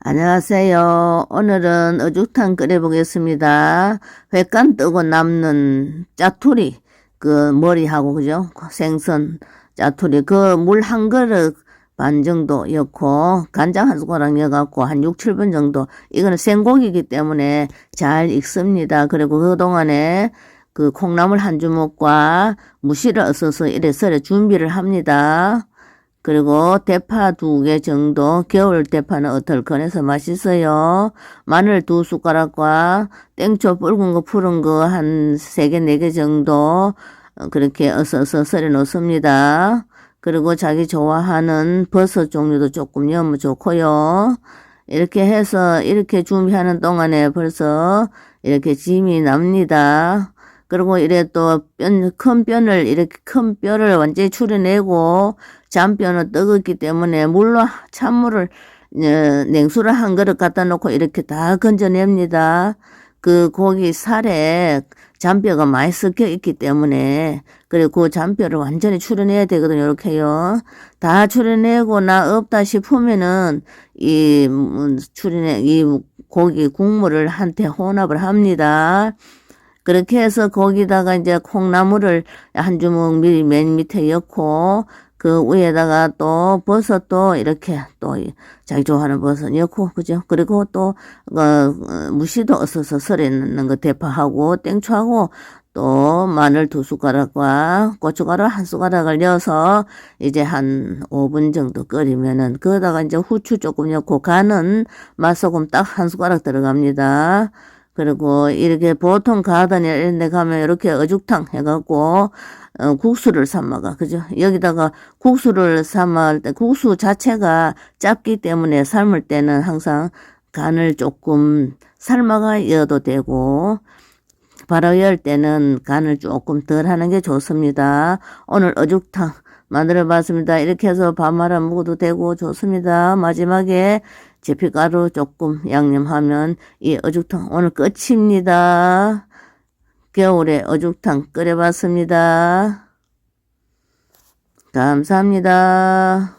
안녕하세요. 오늘은 어죽탕 끓여보겠습니다. 회간 뜨고 남는 짜투리, 그 머리하고, 그죠? 생선 짜투리, 그 물 한 그릇 반 정도 넣고, 간장 한 숟가락 넣어갖고, 한 6, 7분 정도. 이거는 생고기이기 때문에 잘 익습니다. 그리고 그동안에 그 콩나물 한 주먹과 무시를 얻어서 이래 썰어 준비를 합니다. 그리고 대파 두 개 정도, 겨울 대파는 어떨건해서 맛있어요. 마늘 두 숟가락과 땡초 붉은 거 푸른 거 한 세 개, 네 개 정도 어, 그렇게 어서서 썰어 놓습니다. 그리고 자기 좋아하는 버섯 종류도 조금 넣으면 좋고요. 이렇게 해서 이렇게 준비하는 동안에 벌써 이렇게 짐이 납니다. 그리고 이래 또 뼈, 큰 뼈를 이렇게 큰 뼈를 완전히 추려내고 잔뼈는 뜨겁기 때문에 물로 찬물을 어, 냉수를 한 그릇 갖다 놓고 이렇게 다 건져냅니다. 그 고기 살에 잔뼈가 많이 섞여 있기 때문에 그리고 그 잔뼈를 완전히 추려내야 되거든요. 이렇게요. 다 추려내고 나 없다 싶으면은 이 음, 추려내 이 고기 국물을 한테 혼합을 합니다. 그렇게 해서 거기다가 이제 콩나물을 한 주먹 미리 맨 밑에 넣고 그 위에다가 또 버섯도 이렇게 또 자기 좋아하는 버섯 넣고 그죠? 그리고 또 어, 무시도 없어서 썰어 넣는 거 대파하고 땡초하고 또 마늘 두 숟가락과 고춧가루 한 숟가락을 넣어서 이제 한 5분 정도 끓이면은 거기다가 이제 후추 조금 넣고 간은 맛소금 딱 한 숟가락 들어갑니다. 그리고 이렇게 보통 가다니 이런 데 가면 이렇게 어죽탕 해갖고 어, 국수를 삶아가. 그죠? 여기다가 국수를 삶을 때 국수 자체가 짧기 때문에 삶을 때는 항상 간을 조금 삶아가 넣어도 되고 바로 열 때는 간을 조금 덜 하는 게 좋습니다. 오늘 어죽탕 만들어 봤습니다. 이렇게 해서 밥 말아 먹어도 되고 좋습니다. 마지막에 제피가루 조금 양념하면 이 어죽탕 오늘 끝입니다. 겨울에 어죽탕 끓여봤습니다. 감사합니다.